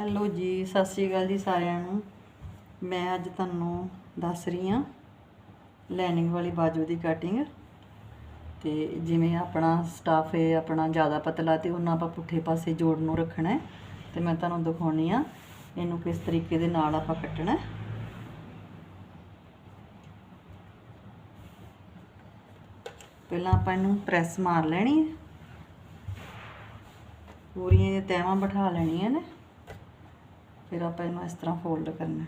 Hello ਜੀ, ਸਤਿ ਸ਼੍ਰੀ ਅਕਾਲ ਜੀ ਸਾਰਿਆਂ ਨੂੰ। ਮੈਂ ਅੱਜ ਤੁਹਾਨੂੰ ਦੱਸ ਰਹੀ ਹਾਂ ਲਾਈਨਿੰਗ ਵਾਲੀ ਬਾਜੂ ਦੀ ਕਟਿੰਗ ਤੇ ਜਿਵੇਂ ਆਪਣਾ ਸਟਾਫ ਹੈ ਆਪਣਾ ਜ਼ਿਆਦਾ ਪਤਲਾ ਤੇ ਉਹਨਾਂ ਆਪਾਂ ਪੁੱਠੇ ਪਾਸੇ ਜੋੜ ਨੂੰ ਰੱਖਣਾ ਹੈ। ਤੇ ਮੈਂ ਤੁਹਾਨੂੰ ਦਿਖਾਉਣੀ ਆ ਇਹਨੂੰ ਕਿਸ ਤਰੀਕੇ ਦੇ ਨਾਲ ਆਪਾਂ ਕੱਟਣਾ ਹੈ। ਪਹਿਲਾਂ ਆਪਾਂ ਇਹਨੂੰ ਪ੍ਰੈਸ ਮਾਰ ਲੈਣੀ ਹੈ। ਪੂਰੀਆਂ ਇਹ ਤੈਵਾਂ ਬਿਠਾ ਲੈਣੀਆਂ ਨੇ। ਫਿਰ ਆਪਾਂ ਇਹਨੂੰ ਇਸ ਤਰ੍ਹਾਂ ਫੋਲਡ ਕਰਨਾ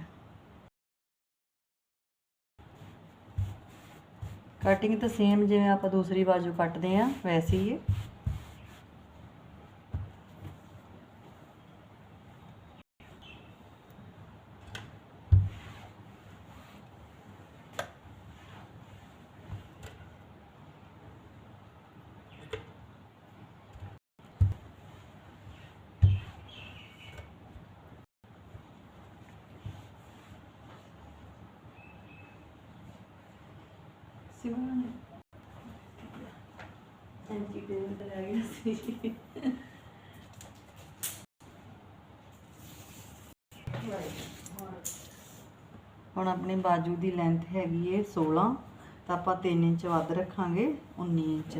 ਕਟਿੰਗ ਤਾਂ ਸੇਮ ਜਿਵੇਂ ਆਪਾਂ ਦੂਸਰੀ ਬਾਜੂ ਕੱਟਦੇ ਆ ਵੈਸੇ ਹੀ ਹੈ। ਆ ਗਿਆ ਸੀ। ਹੁਣ ਆਪਣੀ ਬਾਜੂ ਦੀ ਲੈਂਥ ਹੈਗੀ ਏ 16 ਤਾਂ ਆਪਾਂ 3 ਇੰਚ ਵੱਧ ਰੱਖਾਂਗੇ 19 ਇੰਚ।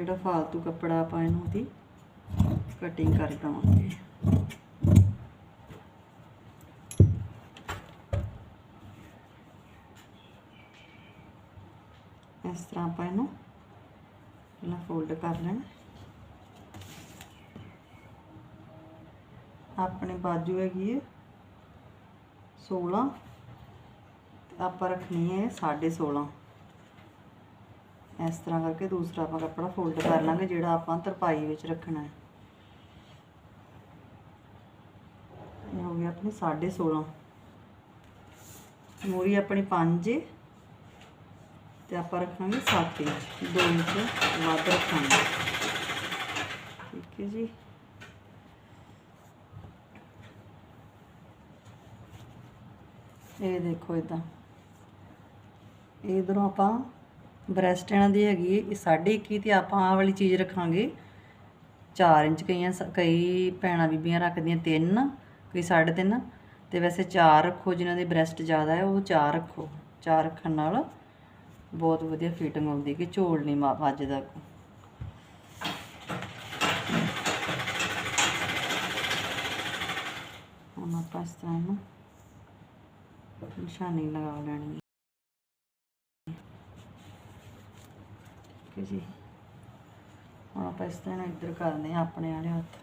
ਜਿਹੜਾ ਫਾਲਤੂ ਕੱਪੜਾ ਆਪਾਂ ਇਹਨੂੰ ਦੀ ਕਟਿੰਗ ਕਰ ਦਵਾਂਗੇ। ਇਸ ਤਰ੍ਹਾਂ ਆਪਾਂ ਇਹਨੂੰ ਪਹਿਲਾਂ ਫੋਲਡ ਕਰ ਲੈਣਾ। ਆਪਣੇ ਬਾਜੂ ਹੈਗੀ ਹੈ 16 ਤੇ ਆਪਾਂ ਰੱਖਣੀ ਹੈ 16.5 ਇਸ ਤਰ੍ਹਾਂ ਕਰਕੇ ਦੂਸਰਾ ਆਪਾਂ ਕੱਪੜਾ ਫੋਲਡ ਕਰ ਲਾਂਗੇ, ਜਿਹੜਾ ਆਪਾਂ ਤਰਪਾਈ ਵਿੱਚ ਰੱਖਣਾ ਹੈ। ਇਹ ਹੋ ਗਿਆ ਆਪਣੀ 16.5 ਮੂਰੀ ਆਪਣੀ 5 ਤੇ ਆਪਾਂ ਰੱਖਾਂਗੇ 7 ਇੰਚ। 2 ਇੰਚ ਵੱਧ ਰੱਖਾਂਗੇ। ਠੀਕ ਹੈ ਜੀ। ਇਹ ਦੇਖੋ ਇਦਾਂ ਇਧਰੋਂ ਆਪਾਂ ਬ੍ਰੈਸਟ ਇਹਨਾਂ ਦੀ ਹੈਗੀ ਇਹ ਸਾਢੇ 21 ਤੇ ਆਪਾਂ ਆਹ ਵਾਲੀ ਚੀਜ਼ ਰੱਖਾਂਗੇ। 4 ਇੰਚ ਕਈਆਂ ਸ- ਕਈ ਭੈਣਾਂ ਬੀਬੀਆਂ ਰੱਖਦੀਆਂ 3 ਕਈ 3.5 ਤੇ ਵੈਸੇ 4 ਰੱਖੋ, ਜਿਨ੍ਹਾਂ ਦੀ ਬ੍ਰੈਸਟ ਜ਼ਿਆਦਾ ਹੈ ਉਹ 4 ਰੱਖੋ। 4 ਰੱਖਣ ਨਾਲ ਬਹੁਤ ਵਧੀਆ ਫਿਟਿੰਗ ਆਉਂਦੀ ਕਿ ਝੋਲ ਨਹੀਂ ਮਾ ਵੱਜਦਾ ਅੱਗੋਂ। ਹੁਣ ਆਪਾਂ ਇਸ ਤਰ੍ਹਾਂ ਇਹਨੂੰ ਨਿਸ਼ਾਨੀ ਲਗਾ ਲੈਣੀ ਹੈ ਜੀ। ਹੁਣ ਆਪਾਂ ਇਸ ਤਰ੍ਹਾਂ ਇੱਧਰ ਕਰਦੇ ਹਾਂ ਆਪਣੇ ਵਾਲੇ ਹੱਥ।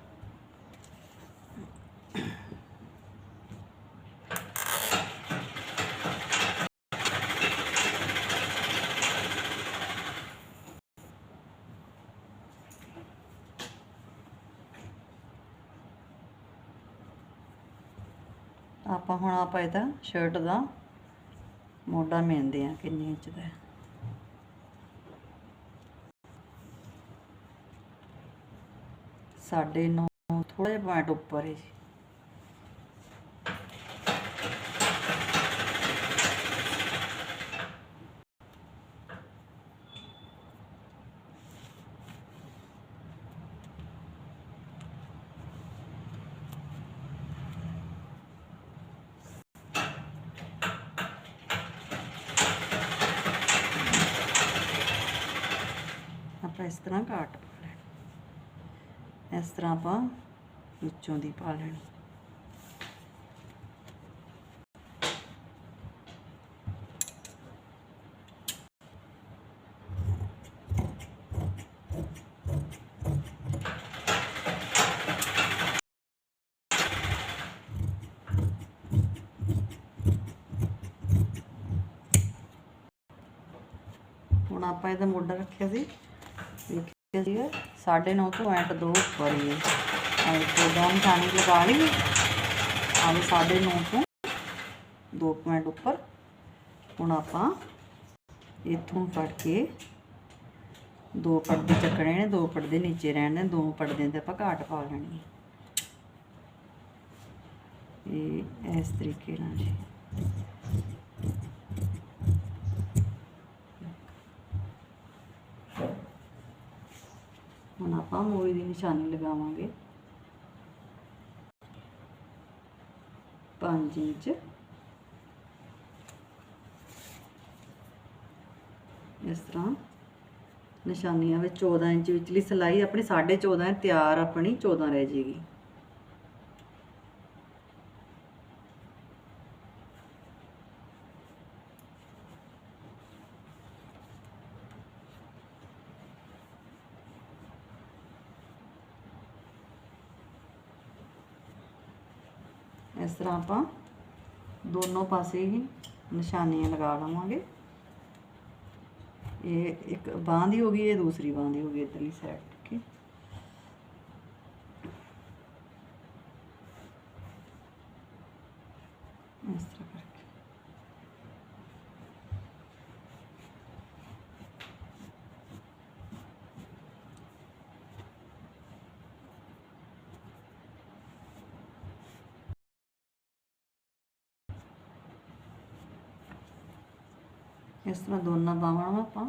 ਆਪਾਂ ਹੁਣ ਆਪਾਂ ਇਹਦਾ ਸ਼ਰਟ ਦਾ ਮੋਢਾ ਮਿਲਦੇ ਆ ਕਿੰਨੇ ਇੰਚ ਦਾ। ਹੈ ਸਾਢੇ ਨੌ ਥੋੜਾ ਜਿਹਾ ਪੁਆਇੰਟ ਉੱਪਰ ਹੈ ਜੀ। ਆਪਾਂ ਇਸ ਤਰ੍ਹਾਂ ਕਾਟ ਇਸ ਤਰ੍ਹਾਂ ਆਪਾਂ ਵਿੱਚੋਂ ਦੀ ਪਾ ਲੈਣੀ। ਹੁਣ ਆਪਾਂ ਇਹਦਾ ਮੋਢਾ ਰੱਖਿਆ ਸੀ। ਦੇਖਿਆ ਸੀਗਾ। ਸਾਢੇ ਨੌ ਤੋਂ ਐਂਟ ਦੋ ਉੱਪਰ ਹੀ ਹੈ ਆਹ ਡਾਊਨ ਚਾਣੀ ਲਗਾ ਲਈ। ਆਹ ਸਾਢੇ ਨੌ ਤੋਂ ਦੋ ਪੁਆਇੰਟ ਉੱਪਰ ਹੁਣ ਆਪਾਂ ਇੱਥੋਂ ਫੜ ਕੇ ਦੋ ਪਰਦੇ ਚੱਕਣੇ ਨੇ, ਦੋ ਪਰਦੇ ਨੀਚੇ ਰਹਿਣੇ, ਦੋ ਪਰਦਿਆਂ ਤੇ ਆਪਾਂ ਘਾਟ ਪਾ ਲੈਣੀ ਹੈ ਇਹ ਇਸ ਤਰੀਕੇ ਨਾਲ ਜੀ। ਹੁਣ ਆਪਾਂ ਮੋਈ ਦੀ ਨਿਸ਼ਾਨੀ ਲਗਾਵਾਂਗੇ। 5 ਇੰਚ। ਇਸ ਤਰ੍ਹਾਂ ਨਿਸ਼ਾਨੀਆਂ ਵਿੱਚ 14 ਇੰਚ ਵਿਚਲੀ ਸਿਲਾਈ ਆਪਣੀ 14.5 ਹੈ, ਤਿਆਰ ਆਪਣੀ 14 ਰਹਿ ਜੇਗੀ। ਇਸ ਤਰ੍ਹਾਂ ਆਪਾਂ ਦੋਨੋਂ ਪਾਸੇ ਹੀ ਨਿਸ਼ਾਨੀਆਂ ਲਗਾ ਲਵਾਂਗੇ। ਇਹ ਇੱਕ ਬਾਂਹ ਦੀ ਹੋ ਗਈ, ਇਹ ਦੂਸਰੀ ਬਾਂਹ ਦੀ ਹੋ ਗਈ ਇਧਰਲੀ ਸਾਈਡ ਠੀਕ ਹੈ ਇਸ ਤਰ੍ਹਾਂ ਕਰਕੇ ਇਸ ਤਰ੍ਹਾਂ ਦੋਨਾਂ ਬਾਹਾਂ ਨੂੰ ਆਪਾਂ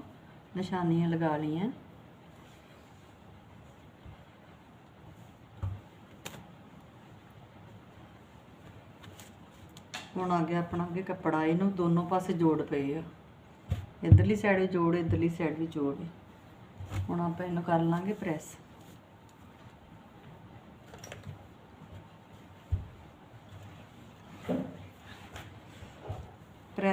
ਨਿਸ਼ਾਨੀਆਂ ਲਗਾ ਲਈਆਂ। ਹੁਣ ਆ ਗਿਆ ਆਪਣਾ ਅੱਗੇ ਕੱਪੜਾ, ਇਹਨੂੰ ਦੋਨੋਂ ਪਾਸੇ ਜੋੜ ਪਏ ਆ। ਇਧਰਲੀ ਸਾਈਡ ਵੀ ਜੋੜ, ਇਧਰਲੀ ਸਾਈਡ ਵੀ ਜੋੜ। ਹੁਣ ਆਪਾਂ ਇਹਨੂੰ ਕਰ ਲਾਂਗੇ ਪ੍ਰੈਸ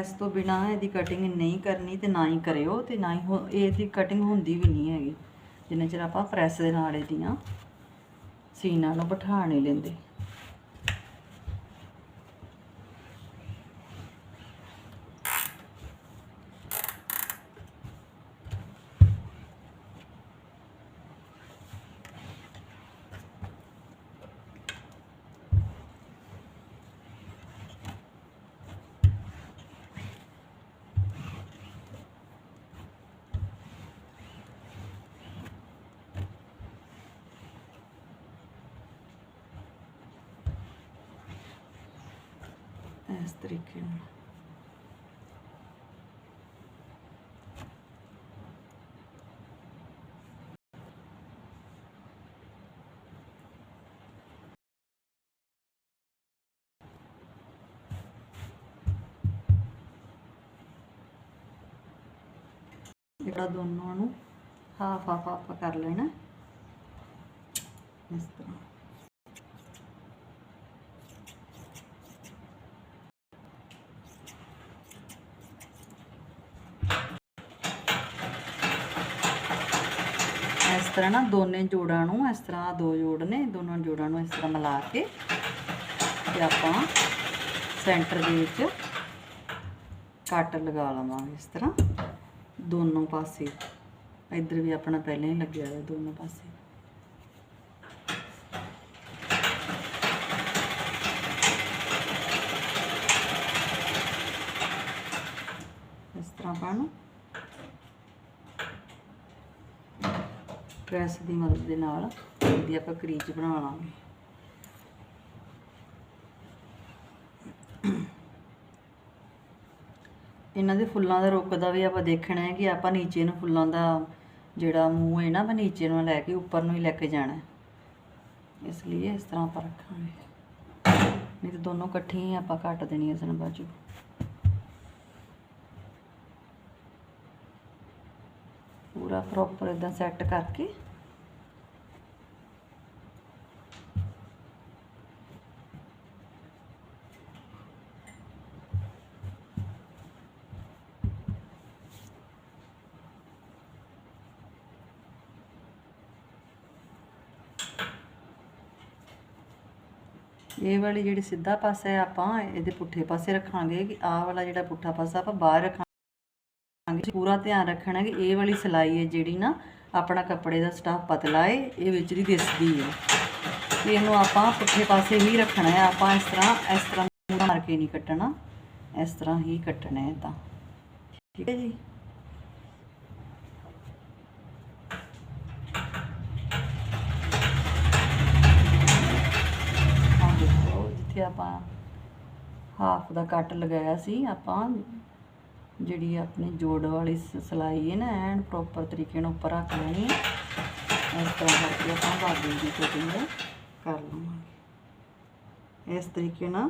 ਪ੍ਰੈਸ ਤੋਂ ਬਿਨਾ ਇਹਦੀ ਕਟਿੰਗ ਨਹੀਂ ਕਰਨੀ ਤੇ ਨਾ ਹੀ ਕਰਿਓ ਤੇ ਨਾ ਹੀ ਹੋ- ਇਹਦੀ ਕਟਿੰਗ ਹੁੰਦੀ ਵੀ ਨਹੀਂ ਹੈਗੀ। ਜਿੰਨਾ ਚਿਰ ਆਪਾਂ ਪ੍ਰੈਸ ਦੇ ਨਾਲ ਇਹਦੀਆਂ ਸੀਨਾਂ ਨੂੰ ਬਿਠਾ ਨਹੀਂ ਲੈਂਦੇ ਇਸ ਤਰੀਕੇ ਨਾਲ ਜਿਹੜਾ ਦੋਨੋਂ ਨੂੰ ਹਾਫ ਹਾਫ ਆਪਾਂ ਕਰ ਲੈਣਾ ਇਸ ਤਰ੍ਹਾਂ ਇਸ ਤਰ੍ਹਾਂ ਨਾ ਦੋਨੇ ਜੋੜਾਂ ਨੂੰ, ਇਸ ਤਰ੍ਹਾਂ ਦੋ ਜੋੜ ਨੇ, ਦੋਨੋਂ ਜੋੜਾਂ ਨੂੰ ਇਸ ਤਰ੍ਹਾਂ ਮਿਲਾ ਕੇ ਤੇ ਆਪਾਂ ਸੈਂਟਰ ਦੇ ਵਿੱਚ ਕੱਟ ਲਗਾ ਲਵਾਂਗੇ ਇਸ ਤਰ੍ਹਾਂ। ਦੋਨੋਂ ਪਾਸੇ, ਇੱਧਰ ਵੀ ਆਪਣਾ ਪਹਿਲਾਂ ਹੀ ਲੱਗਿਆ ਹੋਇਆ ਦੋਨੋਂ ਪਾਸੇ। ਇਸ ਤਰ੍ਹਾਂ ਆਪਾਂ ਨੂੰ ਪ੍ਰੈਸ ਦੀ ਮਦਦ ਦੇ ਨਾਲ ਇਹਦੀ ਆਪਾਂ ਕਰੀਚ ਬਣਾ ਲਾਂਗੇ ਇਹਨਾਂ ਦੇ ਫੁੱਲਾਂ ਦਾ ਰੁੱਖ ਦਾ ਵੀ ਆਪਾਂ ਦੇਖਣਾ ਹੈ ਕਿ ਆਪਾਂ ਨੀਚੇ ਨੂੰ ਫੁੱਲਾਂ ਦਾ ਜਿਹੜਾ ਮੂੰਹ ਹੈ ਨਾ, ਆਪਾਂ ਨੀਚੇ ਨੂੰ ਲੈ ਕੇ ਉੱਪਰ ਨੂੰ ਹੀ ਲੈ ਕੇ ਜਾਣਾ ਇਸ ਲਈ ਇਸ ਤਰ੍ਹਾਂ ਆਪਾਂ ਰੱਖਾਂਗੇ। ਨਹੀਂ ਤਾਂ ਦੋਨੋਂ ਇਕੱਠੀਆਂ ਆਪਾਂ ਕੱਟ ਦੇਣੀਆਂ ਸਨ ਬਾਜੂ ਪੂਰਾ ਪ੍ਰੋਪਰ ਇਦਾਂ ਸੈੱਟ ਕਰਕੇ ਇਹ ਵਾਲੀ ਜਿਹੜੀ ਸਿੱਧਾ ਪਾਸਾ ਹੈ ਆਪਾਂ ਇਹਦੇ ਪੁੱਠੇ ਪਾਸੇ ਰੱਖਾਂਗੇ ਕਿ ਆਹ ਵਾਲਾ ਜਿਹੜਾ ਪੁੱਠਾ ਪਾਸਾ ਆਪਾਂ ਬਾਹਰ ਰੱਖਾਂਗੇ ਪੂਰਾ ਧਿਆਨ ਰੱਖਣਾ ਕਿ ਇਹ ਵਾਲੀ ਸਿਲਾਈ ਹੈ ਜਿਹੜੀ ਨਾ ਆਪਣਾ ਕੱਪੜੇ ਦਾ ਸਟਾਫ ਪਤਲਾ ਹੈ ਇਹ ਵਿੱਚ ਦੀ ਦਿਸਦੀ ਹੈ ਇਹਨੂੰ ਆਪਾਂ ਪੁੱਠੇ ਪਾਸੇ ਹੀ ਰੱਖਣਾ ਹੈ। ਆਪਾਂ ਇਸ ਤਰ੍ਹਾਂ ਇਸ ਤਰ੍ਹਾਂ ਮੂੰਹ ਮਾਰ ਕੇ ਨਹੀਂ ਕੱਟਣਾ। ਇਸ ਤਰ੍ਹਾਂ ਹੀ ਕੱਟਣਾ ਹੈ ਤਾਂ। ਠੀਕ ਹੈ ਜੀ? ਜਿੱਥੇ ਆਪਾਂ ਹਾਫ ਦਾ ਕੱਟ ਲਗਾਇਆ ਸੀ, ਆਪਾਂ ਜਿਹੜੀ ਆਪਣੀ ਜੋੜ ਵਾਲੀ ਸ- ਸਿਲਾਈ ਹੈ ਨਾ, ਐਨ ਪ੍ਰੋਪਰ ਤਰੀਕੇ ਨਾਲ ਉੱਪਰ ਰੱਖ ਲੈਣੀ ਹੈ। ਇਸ ਤਰ੍ਹਾਂ ਕਰਕੇ ਆਪਾਂ ਬਾਜੂ ਦੀ ਕਟਿੰਗ ਕਰ ਲਵਾਂਗੇ। ਇਸ ਤਰੀਕੇ ਨਾਲ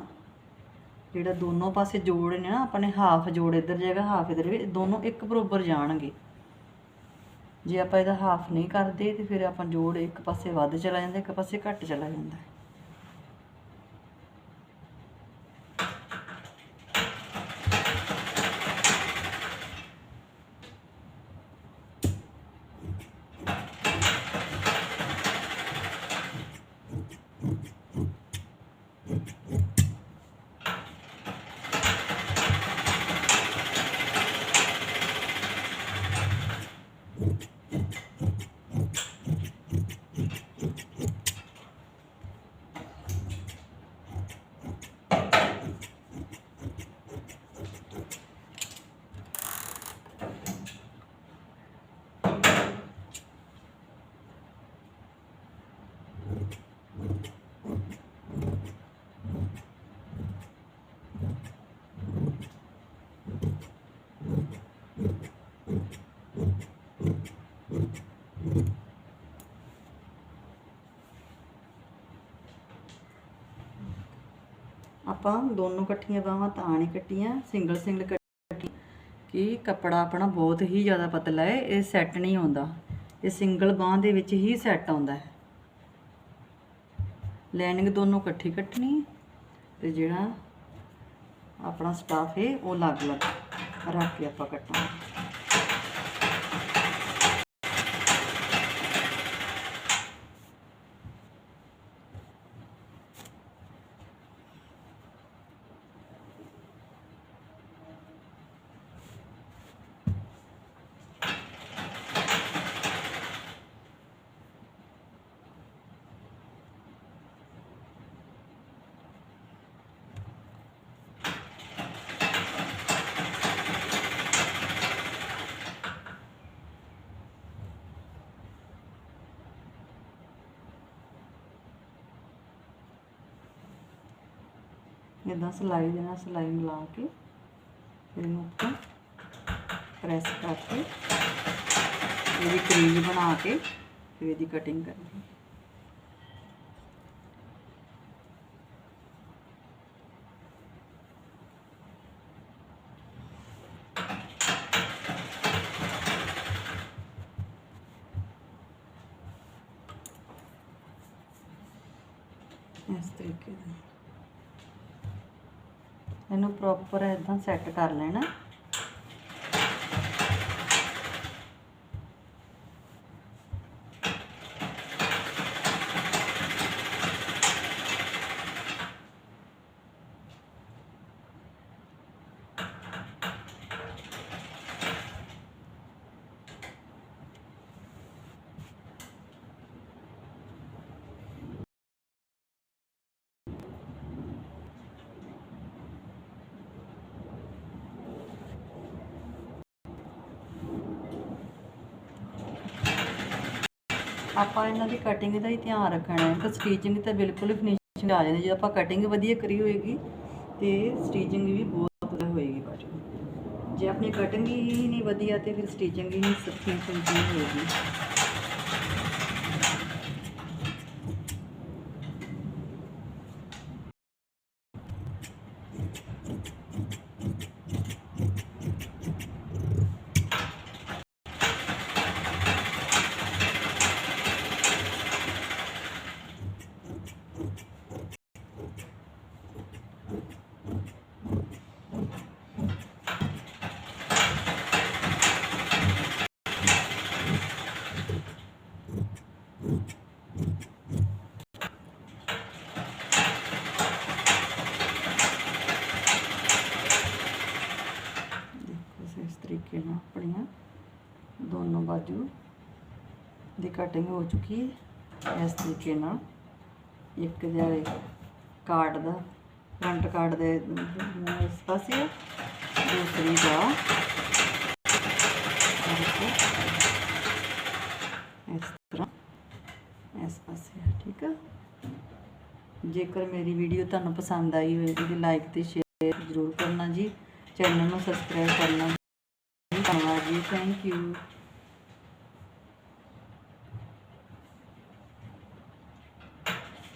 ਜਿਹੜਾ ਦੋਨੋਂ ਪਾਸੇ ਜੋੜ ਨੇ ਨਾ ਆਪਣੇ ਹਾਫ ਜੋੜ ਇੱਧਰ ਜਾਏਗਾ ਹਾਫ ਇੱਧਰ ਵੀ, ਦੋਨੋਂ ਇੱਕ ਬਰੋਬਰ ਜਾਣਗੇ। ਜੇ ਆਪਾਂ ਇਹਦਾ ਹਾਫ ਨਹੀਂ ਕਰਦੇ ਤੇ ਫਿਰ ਆਪਾਂ ਜੋੜ ਇੱਕ ਪਾਸੇ ਵੱਧ ਚਲਾ ਜਾਂਦਾ, ਇੱਕ ਪਾਸੇ ਘੱਟ ਚਲਾ ਜਾਂਦਾ। ਆਪਾਂ ਦੋਨੋਂ ਇਕੱਠੀਆਂ ਬਾਹਾਂ ਤਾਂ ਨਹੀਂ ਕੱਟੀਆਂ, ਸਿੰਗਲ ਸਿੰਗਲ ਕੱਟੀ। ਕਿ ਕੱਪੜਾ ਆਪਣਾ ਬਹੁਤ ਹੀ ਜ਼ਿਆਦਾ ਪਤਲਾ ਹੈ ਇਹ ਸੈੱਟ ਨਹੀਂ ਆਉਂਦਾ। ਇਹ ਸਿੰਗਲ ਬਾਹ ਦੇ ਵਿੱਚ ਹੀ ਸੈੱਟ ਆਉਂਦਾ ਹੈ। ਲਾਈਨਿੰਗ ਦੋਨੋਂ ਇਕੱਠੀ ਕੱਟਣੀ ਤੇ ਜਿਹੜਾ ਆਪਣਾ ਸਟਾਫ ਹੈ ਉਹ ਅਲੱਗ-ਅਲੱਗ ਰੱਖ ਕੇ ਆਪਾਂ ਕੱਟਾਂਗੇ ਇਦਾਂ ਸਿਲਾਈ ਦੇ ਨਾਲ ਸਿਲਾਈ ਮਿਲਾ ਕੇ ਫਿਰ ਇਹਨੂੰ ਉੱਪਰ ਪ੍ਰੈਸ ਕਰਕੇ ਇਹਦੀ ਕਰੀਜ਼ ਬਣਾ ਕੇ ਫਿਰ ਇਹਦੀ ਕਟਿੰਗ ਕਰਨੀ ਇਸ ਤਰੀਕੇ ਨਾਲ। ਇਹਨੂੰ ਪ੍ਰੋਪਰ ਇਦਾਂ ਸੈੱਟ ਕਰ ਲੈਣਾ। ਆਪਾਂ ਇਹਨਾਂ ਦੀ ਕਟਿੰਗ ਦਾ ਹੀ ਧਿਆਨ ਰੱਖਣਾ ਹੈ। ਕਿ ਸਟੀਚਿੰਗ ਤੇ ਬਿਲਕੁਲ ਫਿਨਿਸ਼ਿੰਗ ਆ ਜਾਂਦੀ ਜੇ ਆਪਾਂ ਕਟਿੰਗ ਵਧੀਆ ਕਰੀ ਹੋਏਗੀ ਤੇ ਸਟੀਚਿੰਗ ਵੀ ਬਹੁਤ ਵਧੀਆ ਹੋਏਗੀ ਬਾਅਦ ਜੇ ਆਪਣੀ ਕਟਿੰਗ ਹੀ ਨਹੀਂ ਵਧੀਆ ਤੇ ਫਿਰ ਸਟੀਚਿੰਗ ਹੀ ਨਹੀਂ ਸਫੀਸ਼ੀਐਂਟ ਨਹੀਂ ਹੋਏਗੀ ਦੇਖੋ ਇਸ ਤਰੀਕੇ ਨਾਲ ਆਪਣੀਆਂ ਦੋਨੋਂ ਬਾਜੂ ਦੀ ਕਟਿੰਗ ਹੋ ਚੁੱਕੀ ਹੈ। ਇਸ ਤਰੀਕੇ ਨਾਲ ਇੱਕ ਜਿਹੜੇ ਕਾਰਡ ਦਾ ਫਰੰਟ ਕਾਰਡ ਦੇ ਇਸ ਪਾਸੇ ਦੂਸਰੀ ਦਾ। ਇਸ ਤਰ੍ਹਾਂ ਇਸ ਪਾਸੇ ਠੀਕ ਆ। ਜੇਕਰ ਮੇਰੀ ਵੀਡੀਓ ਤੁਹਾਨੂੰ ਪਸੰਦ ਆਈ ਹੋਵੇ ਤਾਂ ਲਾਈਕ ਤੇ ਸ਼ੇਅਰ ਸ਼ੇਅਰ ਜ਼ਰੂਰ ਕਰਨਾ ਜੀ। ਚੈਨਲ ਨੂੰ ਸਬਸਕ੍ਰਾਈਬ ਕਰਨਾ ਜੀ। ਧੰਨਵਾਦ ਜੀ ਥੈਂਕ ਯੂ